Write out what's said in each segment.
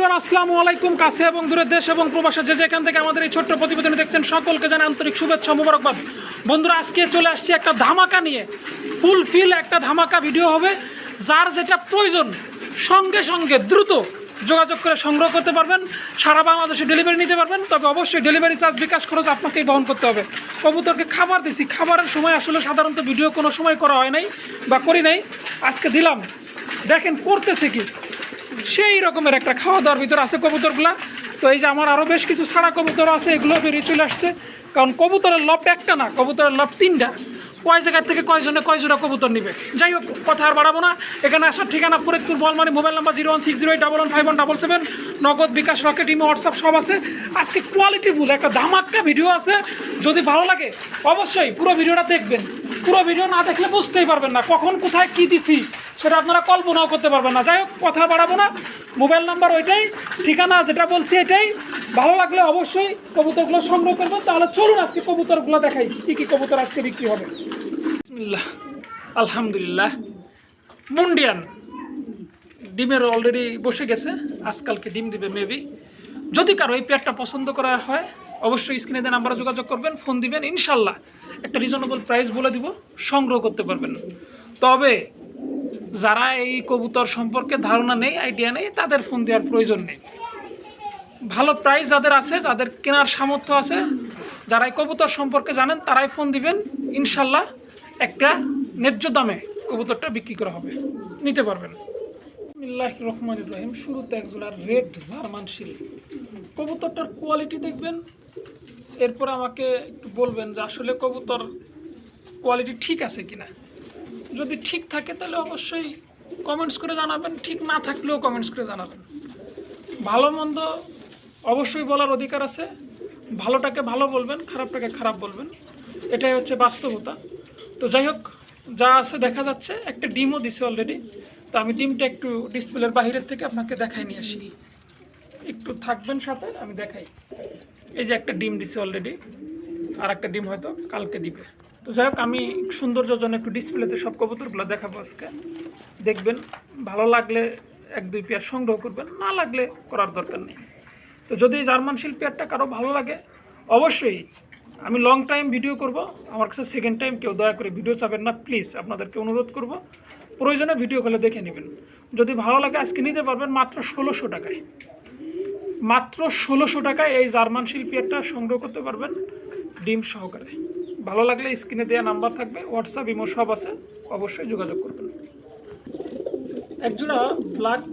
Everyone আসসালামু আলাইকুম। কাছে এবং দূরের দেশ এবং প্রবাসে যে যেখান থেকে আমাদের এই ছোট্ট প্রতিবেদন দেখছেন সকলকে জানাই আন্তরিক শুভেচ্ছা মুবারকবাদ। বন্ধুরা, আজকে চলে আসছি একটা ধামাকা নিয়ে। ফুল ফিল একটা ধামাকা ভিডিও হবে, যার যেটা প্রয়োজন, সঙ্গে সঙ্গে দ্রুত যোগাযোগ করে সংগ্রহ করতে পারবেন, সারা বাংলাদেশে ডেলিভারি নিতে পারবেন। তবে অবশ্যই ডেলিভারি চার্জ বিকাশ খরচ আপনাকেই বহন করতে হবে। কবুতরকে খাবার দিছি, খাবারের সময় আসলে সাধারণত ভিডিও কোনো সময় করা হয় নাই বা করি নাই। আজকে দিলাম। দেখেন, করতেছে কি? সেই রকমের একটা খাওয়া দাওয়ার ভিতর আছে কবুতরগুলা। তো এই যে আমার আরও বেশ কিছু ছাড়া কবুতর আছে, এগুলো বেরিয়ে চলে আসছে। কারণ কবুতরের লব একটা না, কবুতরের লব তিনটা। কয় জায়গার থেকে কয়জনে কয় জোড়া কবুতর নিবে? যাই হোক, কথা আর বাড়াবো না। এখানে আসার ঠিকানা Faridpur বলমানি mobile number zero one six zero eight double one five one double seven. Nagad bKash, Rocket, imo, WhatsApp সব আছে। আজকে কোয়ালিটিফুল একটা ধামাক্কা ভিডিও আছে। যদি ভালো লাগে, অবশ্যই পুরো ভিডিওটা দেখবেন। পুরো ভিডিও না দেখলে বুঝতেই পারবেন না কখন কোথায় কী দিছি, সেটা আপনারা কল্পনাও করতে পারবেন না। যাই হোক, কথা বাড়াবো না। মোবাইল নাম্বার ওইটাই, ঠিকানা যেটা বলছি এটাই। ভালো লাগলে অবশ্যই কবুতরগুলো সংগ্রহ করবেন। তাহলে চলুন আজকে কবুতরগুলো দেখাই, কী কী কবুতর আজকে বিক্রি হবে। বিসমিল্লাহ। আলহামদুলিল্লাহ। মুন্ডিয়ান। ডিমের অলরেডি বসে গেছে। আজকালকে ডিম দিবে মেবি যদি কারও এই পেয়ারটা পছন্দ করা হয়, অবশ্যই স্ক্রিনে দেন নাম্বারে যোগাযোগ করবেন, ফোন দিবেন, ইনশাল্লাহ একটা রিজনেবল প্রাইস বলে দিব, সংগ্রহ করতে পারবেন। তবে যারা এই কবুতর সম্পর্কে ধারণা নেই আইডিয়া নেই, তাদের ফোন দেওয়ার প্রয়োজন নেই। ভালো প্রাইস যাদের আছে, যাদের কেনার সামর্থ্য আছে, যারা এই কবুতর সম্পর্কে জানেন, তারাই ফোন দিবেন, ইনশাল্লাহ। একটা ন্যায্য দামে কবুতরটা বিক্রি করা হবে। নিতে পারবেন। বিসমিল্লাহ রহমান ইব্রাহিম শুরুতে একজোড়া রেড জার্মান শিল। কবুতরটার কোয়ালিটি দেখবেন। এরপর আমাকে একটু বলবেন যে আসলে কবুতর কোয়ালিটি ঠিক আছে কিনা। যদি ঠিক থাকে তাহলে অবশ্যই কমেন্টস করে জানাবেন। ঠিক না থাকলেও কমেন্টস করে জানাবেন। ভালো মন্দ অবশ্যই বলার অধিকার আছে। ভালোটাকে ভালো বলবেন, খারাপটাকে খারাপ বলবেন। এটাই হচ্ছে বাস্তবতা। তো যাই হোক, যা আছে দেখা যাচ্ছে। একটা ডিমও দিছে অলরেডি তো আমি ডিমটা একটু ডিসপ্লের বাইরের থেকে আপনাকে দেখাই নিয়ে আসি। একটু থাকবেন সাথে, আমি দেখাই। এই যে একটা ডিম দিছে অলরেডি আর একটা ডিম হয়তো কালকে দিবে। তো যাই হোক, আমি সৌন্দর্যের জন্য একটু ডিসপ্লেতে সব কবুতরগুলো দেখাবো আজকে। দেখবেন, ভালো লাগলে এক, দুই পেয়ার সংগ্রহ করবেন, না লাগলে করার দরকার নেই। তো যদি জার্মান শিল পেয়ারটা কারও ভালো লাগে, অবশ্যই আমি লং টাইম ভিডিও করব। আমার কাছে সেকেন্ড টাইম কেউ দয়া করে ভিডিও চাবেন না প্লিজ আপনাদেরকে অনুরোধ করব। প্রয়োজনে ভিডিও কলে দেখে নেবেন। যদি ভালো লাগে আজকে নিতে পারবেন মাত্র ষোলোশো টাকায়। মাত্র ষোলোশো টাকায় এই জার্মান শিল পেয়ারটা সংগ্রহ করতে পারবেন ডিম সহকারে। ভালো লাগলে স্ক্রিনে দেওয়া নাম্বার থাকবে হোয়াটসঅ্যাপ ইমো সব আছে, অবশ্যই যোগাযোগ করবেন। একজোড়া ব্ল্যাক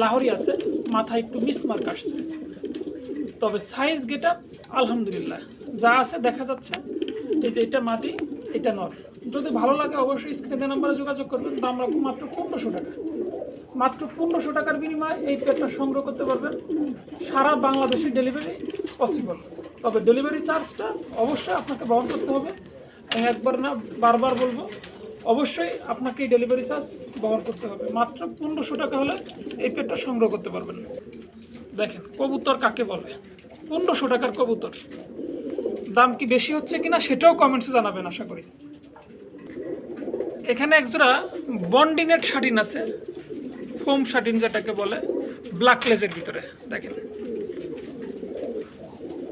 লাহরি আছে, মাথায় একটু মিসমার্ক আসছে। তবে সাইজ গেটা আলহামদুলিল্লাহ। যা আছে দেখা যাচ্ছে। এই যে এটা মাটি, এটা নর যদি ভালো লাগে অবশ্যই স্ক্রিনে নাম্বারে যোগাযোগ করবেন। দাম রাখব মাত্র পনেরোশো টাকা। মাত্র পনেরোশো টাকার বিনিময়ে এই পেটটা সংগ্রহ করতে পারবেন। সারা বাংলাদেশে ডেলিভারি পসিবল তবে ডেলিভারি চার্জটা অবশ্যই আপনাকে বহন করতে হবে। আমি একবার না, বারবার বলব, অবশ্যই আপনাকে এই ডেলিভারি চার্জ বহন করতে হবে। মাত্র পনেরোশো টাকা হলে এই পেটটা সংগ্রহ করতে পারবেন। দেখেন, কবুতর কাকে বলে? পনেরোশো টাকার কবুতর। দাম কি বেশি হচ্ছে কিনা সেটাও কমেন্টসে জানাবেন, আশা করি। এখানে একজোড়া বন্ডিনেট শাটিন আছে, ফোম শাটিন যেটাকে বলে ব্ল্যাক লেজের ভিতরে, দেখেন।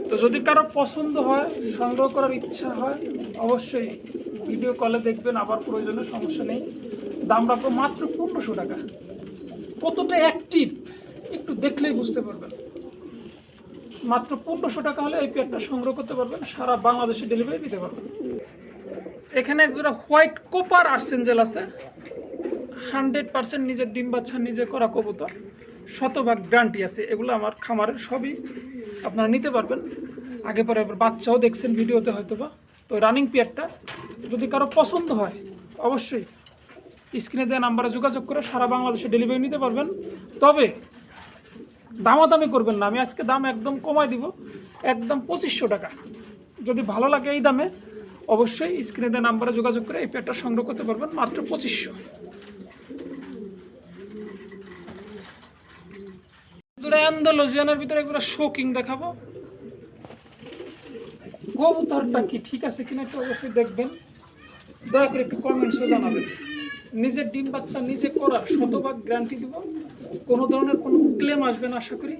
তো যদি কারও পছন্দ হয়, সংগ্রহ করার ইচ্ছা হয়, অবশ্যই ভিডিও কলে দেখবেন, আবার প্রয়োজনে সমস্যা নেই। দাম রাখব মাত্র পনেরোশো টাকা। কতটা অ্যাক্টিভ একটু দেখলেই বুঝতে পারবেন। মাত্র পনেরোশো টাকা হলে এই পেয়ারটা সংগ্রহ করতে পারবেন, সারা বাংলাদেশে ডেলিভারি দিতে পারবেন। এখানে একজোড়া হোয়াইট কোপার আর্সেঞ্জেল আছে। হান্ড্রেড পার্সেন্ট নিজের ডিম বাচ্চা, নিজে করা কবুতর। শতভাগ গ্যারান্টি আছে। এগুলো আমার খামারের সবই আপনারা নিতে পারবেন। আগে পরে বাচ্চাও দেখছেন ভিডিওতে হয়তো বা তো রানিং পেয়ারটা যদি কারও পছন্দ হয়, অবশ্যই স্ক্রিনে দেওয়া নাম্বারে যোগাযোগ করে সারা বাংলাদেশে ডেলিভারি নিতে পারবেন। তবে দামাদামি করবেন না। আমি আজকে দাম একদম কমাই দিব, একদম পঁচিশশো টাকা। যদি ভালো লাগে এই দামে, অবশ্যই স্ক্রিনে দেওয়া নাম্বারে যোগাযোগ করে এই পেয়ারটা সংগ্রহ করতে পারবেন, মাত্র পঁচিশশো। জোড়া অ্যান্ডোলজিয়ানের ভিতরে এগুলো শোকিং দেখাবো। কবুতরটা কি ঠিক আছে কিনা একটু অবশ্যই দেখবেন। দয়া করে একটু কমেন্টসে জানাবেন। নিজের ডিম বাচ্চা নিজে করার শতভাগ গ্যারান্টি দিব। কোনো ধরনের কোনো ক্লেম আসবে না আশা করি।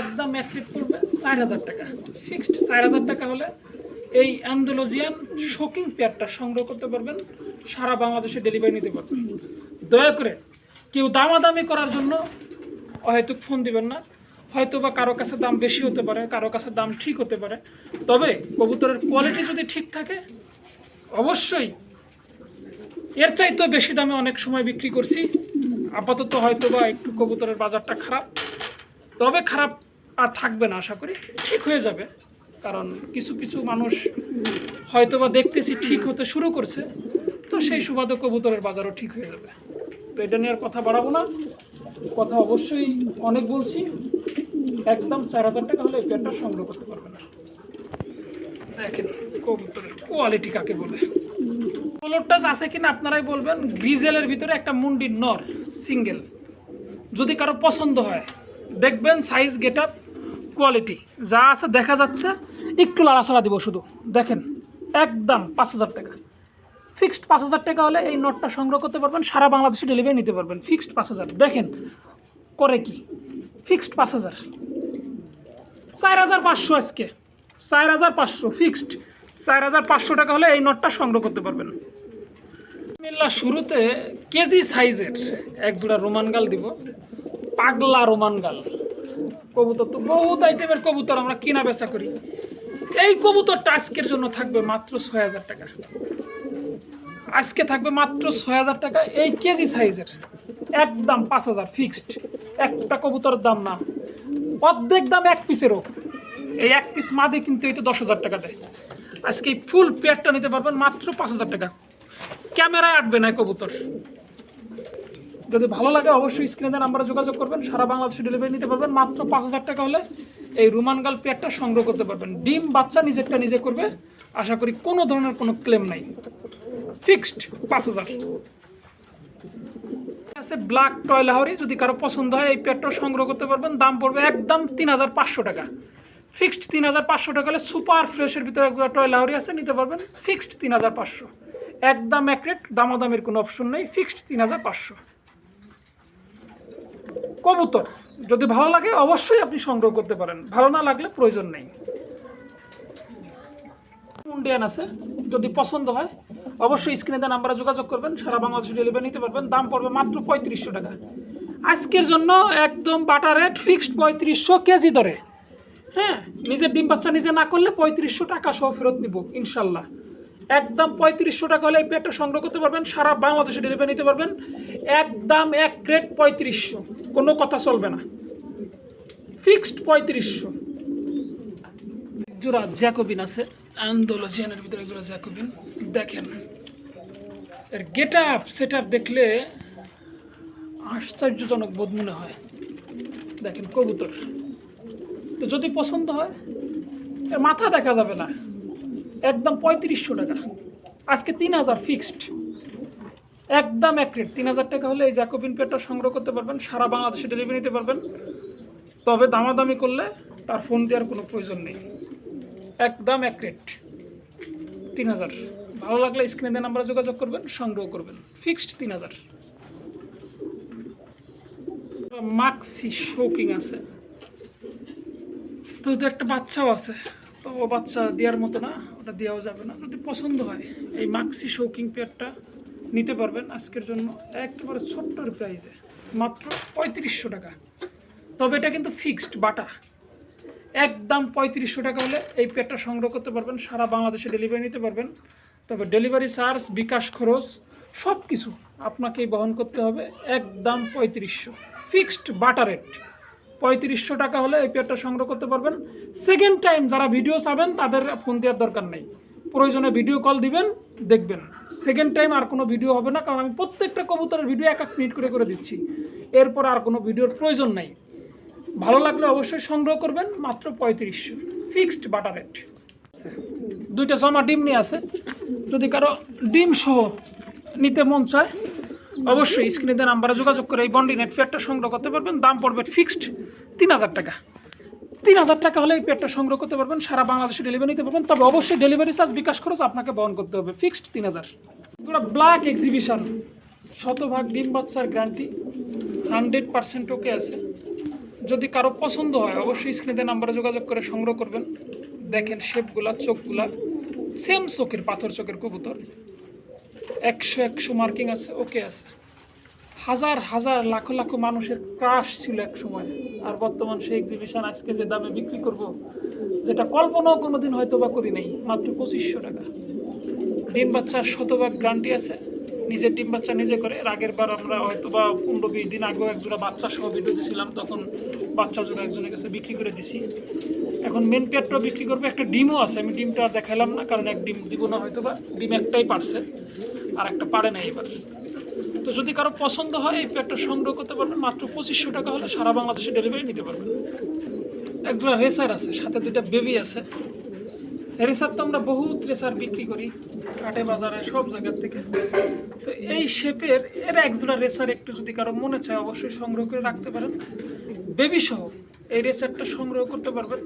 একদম অ্যাক্টিভ করবে চার হাজার টাকা। ফিক্সড চার হাজার টাকা হলে এই অ্যান্ডোলজিয়ান শোকিং পেয়ারটা সংগ্রহ করতে পারবেন। সারা বাংলাদেশে ডেলিভারি নিতে পারবেন। দয়া করে কেউ দামাদামি করার জন্য হয়তো ফোন দিবেন না। হয়তো বা কারও কাছে দাম বেশি হতে পারে, কারও কাছে দাম ঠিক হতে পারে। তবে কবুতরের কোয়ালিটি যদি ঠিক থাকে, অবশ্যই এর চাইতেও বেশি দামে অনেক সময় বিক্রি করছি। আপাতত হয়তো বা একটু কবুতরের বাজারটা খারাপ। তবে খারাপ আর থাকবে না, আশা করি। ঠিক হয়ে যাবে। কারণ কিছু কিছু মানুষ হয়তো বা দেখতেছি ঠিক হতে শুরু করছে। তো সেই সুবাদে কবুতরের বাজারও ঠিক হয়ে যাবে। তো এটা নিয়ে আর কথা বাড়াবো না। কথা অবশ্যই অনেক বলছি। একদম চার হাজার টাকা হলে এই সংগ্রহ করতে পারবে না। দেখেন কবুতরের কোয়ালিটি কাকে বলে। কলরটাস আছে কিনা আপনারাই বলবেন। গ্রিজেলের ভিতরে একটা মুন্ডির নর, সিঙ্গেল। যদি কারও পছন্দ হয়, দেখবেন সাইজ গেট আপ কোয়ালিটি যা আছে দেখা যাচ্ছে, একটু লাড়াছাড়া দিব শুধু। দেখেন, একদম পাঁচ হাজার টাকা। ফিক্সড পাঁচ হাজার টাকা হলে এই নোটটা সংগ্রহ করতে পারবেন, সারা বাংলাদেশে ডেলিভারি নিতে পারবেন। ফিক্সড পাঁচ হাজার। দেখেন, করে কি? ফিক্সড পাঁচ হাজার। চার হাজার পাঁচশো আজকে। চার হাজার পাঁচশো ফিক্সড চার হাজার পাঁচশো টাকা হলে এই নোটটা সংগ্রহ করতে পারবেন। মিল্লা শুরুতে কেজি সাইজের এক দুটা রোমান গাল দিব। পাগলা রোমান গাল। কবুতর তো বহুত আইটেমের কবুতর, আমরা কিনা বেচা করি। এই কবুতরটা আজকের জন্য থাকবে মাত্র ছয় হাজার টাকা। আজকে থাকবে মাত্র ছয় হাজার টাকা, এই কেজি সাইজের। একদম পাঁচ হাজার ফিক্সড একটা কবুতরের দাম না। অর্ধেক দাম এক পিসেরও এই এক পিস মাদে কিন্তু এটা দশ হাজার টাকা দেয়। আজকে এই ফুল পেয়ারটা নিতে পারবেন মাত্র পাঁচ হাজার টাকা। ক্যামেরায় আটবে না কবুতর। যদি ভালো লাগে অবশ্যই স্ক্রিনে নাম্বারে যোগাযোগ করবেন, সারা বাংলাদেশে ডেলিভারি নিতে পারবেন, মাত্র পাঁচ হাজার টাকা হলে এই রুমানগাল পেয়ারটা সংগ্রহ করতে পারবেন। ডিম বাচ্চা নিজেরটা নিজে করবে, আশা করি কোনো ধরনের কোনো ক্লেম নাই। ফিক্সড পাঁচ হাজার। আছে ব্ল্যাক টয় লাহরি, যদি কারও পছন্দ হয় এই পেয়ারটা সংগ্রহ করতে পারবেন, দাম পড়বে একদম তিন হাজার পাঁচশো টাকা। ফিক্সড তিন হাজার পাঁচশো টাকা হলে সুপার ফ্রেশের ভিতরে টয় লাহরি আছে, নিতে পারবেন ফিক্সড তিন হাজার পাঁচশো। একদম এক রেট দামাদামের কোনো অপশন নেই, ফিক্সড তিন হাজার পাঁচশো। কবুতর, যদি ভালো লাগে অবশ্যই আপনি সংগ্রহ করতে পারেন, ভালো না লাগলে প্রয়োজন নেই। মুন্ডিয়ান আছে, যদি পছন্দ হয়, অবশ্যই স্ক্রিনে দেওয়া নাম্বারে যোগাযোগ করবেন, সারা বাংলাদেশে ডেলিভারি নিতে পারবেন, দাম পড়বে মাত্র পঁয়ত্রিশশো টাকা। আজকের জন্য একদম বাটা রেট ফিক্সড পঁয়ত্রিশশো কেজি ধরে হ্যাঁ নিজের ডিম বাচ্চা নিজে না করলে পঁয়ত্রিশশো টাকা সহ ফেরত নিব, ইনশাল্লাহ। একদম পঁয়ত্রিশশো টাকা হলে এই পেটটা সংগ্রহ করতে পারবেন, সারা বাংলাদেশে ডেলিভারি নিতে পারবেন। একদম এক রেট পঁয়ত্রিশশো, কোনো কথা চলবে না। ফিক্সড পঁয়ত্রিশশো। জোড়া জ্যাকোবিন আছে, আন্দোলজিয়ানের ভিতরে জোড়া জ্যাকোবিন। দেখেন, এর গেট আপ সেট আপ দেখলে আশ্চর্যজনক বোধ মনে হয়। দেখেন, কবুতর। তো যদি পছন্দ হয়, এর মাথা দেখা যাবে না। একদম পঁয়ত্রিশশো টাকা। আজকে তিন হাজার ফিক্সড একদম এক রেট তিন হাজার টাকা হলে এই জ্যাকোবিন পেটটা সংগ্রহ করতে পারবেন, সারা বাংলাদেশে ডেলিভারি নিতে পারবেন। তবে দামাদামি করলে তার ফোন দেওয়ার কোনো প্রয়োজন নেই। একদম এক রেট তিন হাজার। ভালো লাগলে স্ক্রিনে নাম্বারে যোগাযোগ করবেন, সংগ্রহ করবেন। ফিক্সড তিন হাজার। মাক্সি শৌকিং আছে। তো ওদের একটা বাচ্চাও আছে। তো ও বাচ্চা দেওয়ার মতো না, ওটা দেওয়াও যাবে না। যদি পছন্দ হয়, এই মাক্সি শৌকিং পেয়ারটা নিতে পারবেন আজকের জন্য একেবারে ছোট্টর প্রাইসে মাত্র পঁয়ত্রিশশো টাকা। তবে এটা কিন্তু ফিক্সড বাটা। একদম পঁয়ত্রিশশো টাকা হলে এই পেটটা সংগ্রহ করতে পারবেন, সারা বাংলাদেশে ডেলিভারি নিতে পারবেন। তবে ডেলিভারি চার্জ বিকাশ খরচ সব কিছু আপনাকেই বহন করতে হবে একদম পঁয়ত্রিশশো। ফিক্সড বাটা রেট পঁয়ত্রিশশো টাকা হলে পেটটা সংগ্রহ করতে পারবেন। সেকেন্ড টাইম যারা ভিডিও চাবেন, তাদের ফোন দেওয়ার দরকার নেই। প্রয়োজনে ভিডিও কল দিবেন, দেখবেন। সেকেন্ড টাইম আর কোনো ভিডিও হবে না, কারণ আমি প্রত্যেকটা কবুতরের ভিডিও এক এক মিনিট করে করে দিচ্ছি। এরপর আর কোনো ভিডিওর প্রয়োজন নাই। ভালো লাগলে অবশ্যই সংগ্রহ করবেন, মাত্র পঁয়ত্রিশশো। ফিক্সড বাটার রেট দুইটা জমা ডিম নিয়ে আছে। যদি কারও ডিম সহ নিতে মন চায় অবশ্যই স্ক্রিনে নাম্বারে যোগাযোগ করে এই বন্ডি নেট পেয়ারটা সংগ্রহ করতে পারবেন। দাম পড়বে ফিক্সড তিন হাজার টাকা। তিন হাজার টাকা হলে এই পেয়ারটা সংগ্রহ করতে পারবেন, সারা বাংলাদেশে ডেলিভারি নিতে পারবেন। তবে অবশ্যই ডেলিভারি চার্জ বিকাশ খরচ আপনাকে বহন করতে হবে। ফিক্সড তিন হাজার। ব্ল্যাক এক্সিবিশন শতভাগ ডিম বাচ্চার গ্যারান্টি হান্ড্রেড পার্সেন্ট ওকে আছে। যদি কারও পছন্দ হয়, অবশ্যই স্ক্রিনে নাম্বারে যোগাযোগ করে সংগ্রহ করবেন। দেখেন শেপগুলা চোখগুলা সেম চোখের, পাথর চোখের কবুতর। একশো একশো মার্কিং আছে, ওকে আছে। হাজার হাজার লাখ লাখ মানুষের ক্রাশ ছিল এক সময়। আর বর্তমান সেই এক্সিবিশন আজকে যে দামে বিক্রি করব, যেটা কল্পনাও কোনোদিন হয়তো বা করি নাই, মাত্র পঁচিশশো টাকা। ডিম বাচ্চার শতভাগ গ্যারান্টি আছে। নিজের ডিম বাচ্চা নিজে করে। এর আগের বার আমরা হয়তো বা পনেরো বিশ দিন আগেও একজোড়া বাচ্চা সহ ভিডিও দিয়েছিলাম তখন বাচ্চা জোড়া একজনের কাছে বিক্রি করে দিছি। এখন মেন পেয়ারটাও বিক্রি করব একটা ডিমও আছে, আমি ডিমটা দেখাইলাম না, কারণ এক ডিম দিব না হয়তো বা ডিম একটাই পারছে, আর একটা পারে না এবার। তো যদি কারও পছন্দ হয়, এই পেয়ারটা সংগ্রহ করতে পারবেন, মাত্র পঁচিশশো টাকা হলে সারা বাংলাদেশে ডেলিভারি নিতে পারবেন। একজোড়া রেসার আছে, সাথে দুইটা বেবি আছে। রেসার তো আমরা বহুত রেসার বিক্রি করি হাটে বাজারে, সব জায়গার থেকে। তো এই শেপের, এর এক দুটা রেসার একটু যদি কারও মনে চায়, অবশ্যই সংগ্রহ করে রাখতে পারেন। বেবি সহ এই রেসারটা সংগ্রহ করতে পারবেন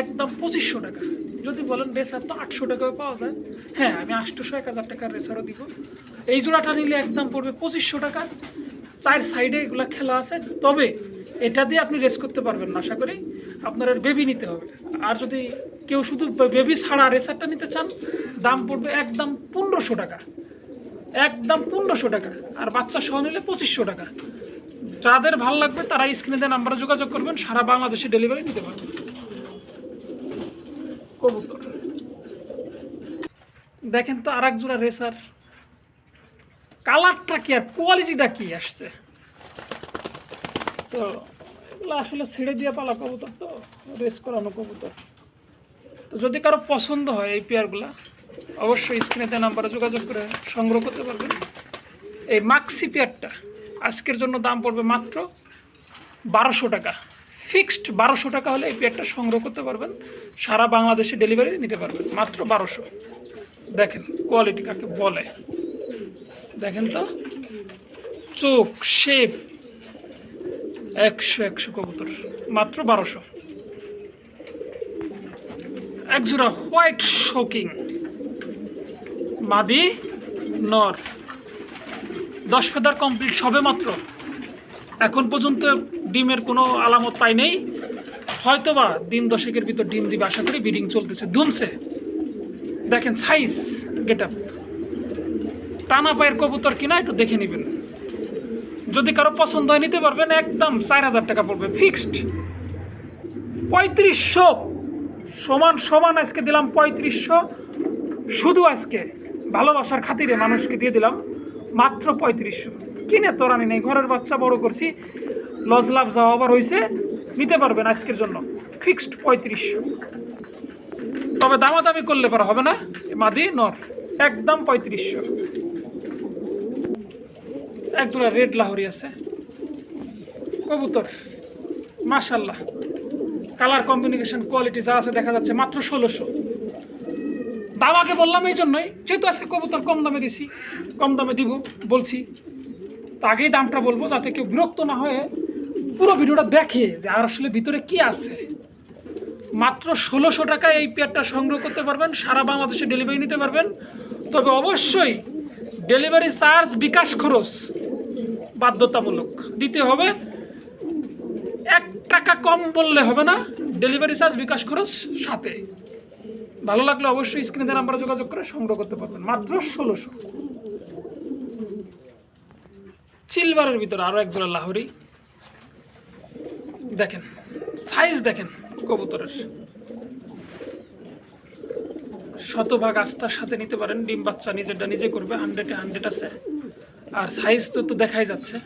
একদম পঁচিশশো টাকা। যদি বলেন রেসার তো আটশো টাকায় পাওয়া যায়। হ্যাঁ আমি আটশোশো, এক হাজার টাকার রেসারও দিব। এই জোড়াটা নিলে একদম পড়বে পঁচিশশো টাকা। চার সাইডে এগুলা খেলা আছে, তবে এটা দিয়ে আপনি রেস করতে পারবেন না, আশা করি। আপনার বেবি নিতে হবে। আর যদি কেউ শুধু বেবি ছাড়া রেসারটা নিতে চান, দাম পড়বে একদম পনেরোশো টাকা। একদম পনেরোশো টাকা। আর বাচ্চা সহ নিলে পঁচিশশো টাকা। যাদের ভালো লাগবে তারা স্ক্রিনে দেওয়া নাম্বারে যোগাযোগ করবেন, সারা বাংলাদেশে ডেলিভারি নিতে পারবেন। কবুতর। দেখেন তো আর এক জোড়া রেসার কালারটা কি আর কোয়ালিটিটা কি আসছে? তো এগুলো আসলে ছেড়ে দিয়ে পালা কবুতর তো রেস করানো কবুতর। তো যদি কারও পছন্দ হয় এই পেয়ারগুলা, অবশ্যই স্ক্রিনেতে নাম্বারে যোগাযোগ করে সংগ্রহ করতে পারবেন। এই মাক্সি পেয়ারটা আজকের জন্য দাম পড়বে মাত্র বারোশো টাকা। ফিক্সড বারোশো টাকা হলে এই পেয়ারটা সংগ্রহ করতে পারবেন। সারা বাংলাদেশে ডেলিভারি নিতে পারবেন। মাত্র বারোশো। দেখেন কোয়ালিটি কাকে বলে। দেখেন তো। চোখ শেপ একশো একশো কবুতর। মাত্র বারোশো। একজোড়া হোয়াইট শোকিং। মাদি নর। দশ ফেদার কমপ্লিট সবে মাত্র এখন পর্যন্ত ডিমের কোনো আলামত পাই নেই। হয়তোবা দিন দশেকের ভিতর ডিম দিবে, আশা করি বিডিং চলতেছে দুমছে দেখেন সাইজ গেট আপ টানা পায়ের কবুতর কিনা একটু দেখে নেবেন। যদি কারও পছন্দ হয়, নিতে পারবেন, একদম চার হাজার টাকা পড়বে ফিক্সড পঁয়ত্রিশশো। সমান সমান আজকে দিলাম পঁয়ত্রিশশো। শুধু আজকে ভালোবাসার খাতিরে মানুষকে দিয়ে দিলাম মাত্র পঁয়ত্রিশশো। কিনে তোরানি নেই, ঘরের বাচ্চা বড় করছি লজ লাভ যাওয়া আবার হয়েছে নিতে পারবেন আজকের জন্য। ফিক্সড পঁয়ত্রিশশো। তবে দামাদামি করলে পরে হবে না, মাদি, নর, একদম পঁয়ত্রিশশো। এক রেড লাহরি আছে। কবুতর মাশাল্লাহ কালার কম্বিনেশন কোয়ালিটি যা আছে দেখা যাচ্ছে মাত্র ষোলোশো। দাম আগে বললাম এই জন্যই, যেহেতু আজকে কবুতর কম দামে দিছি, কম দামে দিব বলছি। তো আগেই দামটা বলব যাতে কেউ বিরক্ত না হয়ে পুরো ভিডিওটা দেখে যে আর আসলে ভিতরে কি আছে। মাত্র ষোলোশো টাকায় এই পেয়ারটা সংগ্রহ করতে পারবেন, সারা বাংলাদেশে ডেলিভারি নিতে পারবেন। তবে অবশ্যই ডেলিভারি চার্জ বিকাশ খরচ বাধ্যতামূলক। দিতে হবে টাকা কম বললে হবে না। ডেলিভারি চার্জ বিকাশ খরচ সাথে। ভালো লাগলে অবশ্যই স্ক্রিনে নাম্বারে যোগাযোগ করে সংগ্রহ করতে পারবেন। মাত্র ষোলোশো। চিলবারের ভিতরে আরও একজোড়া লাহরি। দেখেন সাইজ দেখেন কবুতরের। শতভাগ আস্থার সাথে নিতে পারেন। ডিম বাচ্চা নিজেরটা নিজে করবে হান্ড্রেডে হান্ড্রেড আছে। আর সাইজ তো তো দেখাই যাচ্ছে।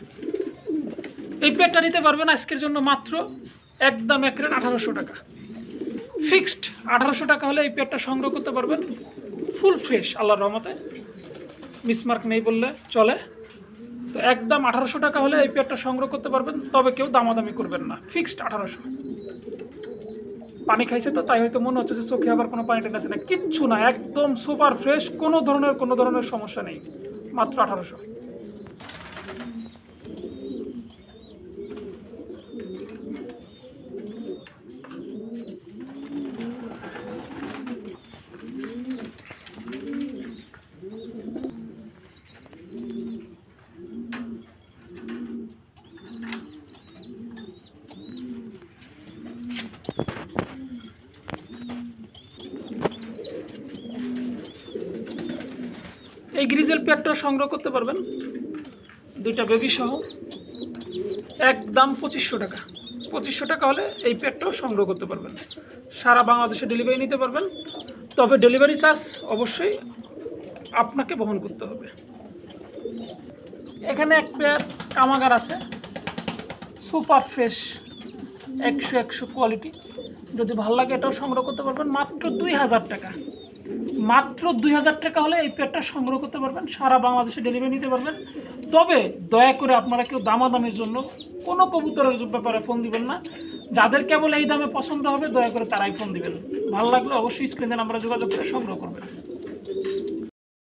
এই পেটটা নিতে পারবেন আজকের জন্য মাত্র একদম এক রেট আঠারোশো টাকা। ফিক্সড আঠারোশো টাকা হলে এই পেটটা সংগ্রহ করতে পারবেন। ফুল ফ্রেশ, আল্লাহর রহমতে। মিসমার্ক নেই বললে চলে। তো একদম আঠারোশো টাকা হলে এই পেটটা সংগ্রহ করতে পারবেন, তবে কেউ দামাদামি করবেন না। ফিক্সড আঠারোশো। পানি খাইছে তো, তাই হয়তো মনে হচ্ছে যে চোখে আবার কোনো পানি টানি আছে না। কিচ্ছু না, একদম সুপার ফ্রেশ, কোনো ধরনের কোনো ধরনের সমস্যা নেই। মাত্র আঠারোশো। এই গ্রিজেল পেয়ারটাও সংগ্রহ করতে পারবেন। দুইটা বেবি সহ। একদম পঁচিশশো টাকা। পঁচিশশো টাকা হলে এই পেয়ারটাও সংগ্রহ করতে পারবেন। সারা বাংলাদেশে ডেলিভারি নিতে পারবেন। তবে ডেলিভারি চার্জ অবশ্যই আপনাকে বহন করতে হবে। এখানে এক পেয়ার কামাগার আছে। সুপার ফ্রেশ, একশো একশো কোয়ালিটি যদি ভালো লাগে এটাও সংগ্রহ করতে পারবেন। মাত্র দুই হাজার টাকা। মাত্র দুই হাজার টাকা হলে এই পেয়ারটা সংগ্রহ করতে পারবেন, সারা বাংলাদেশে ডেলিভারি নিতে পারবেন। তবে দয়া করে আপনারা কেউ দামাদামির জন্য কোনো কবুতরের ব্যাপারে ফোন দিবেন না। যাদের কেবল এই দামে পছন্দ হবে, দয়া করে তারাই ফোন দিবেন। ভালো লাগলে অবশ্যই স্ক্রিনে আমরা যোগাযোগ করে সংগ্রহ করবেন।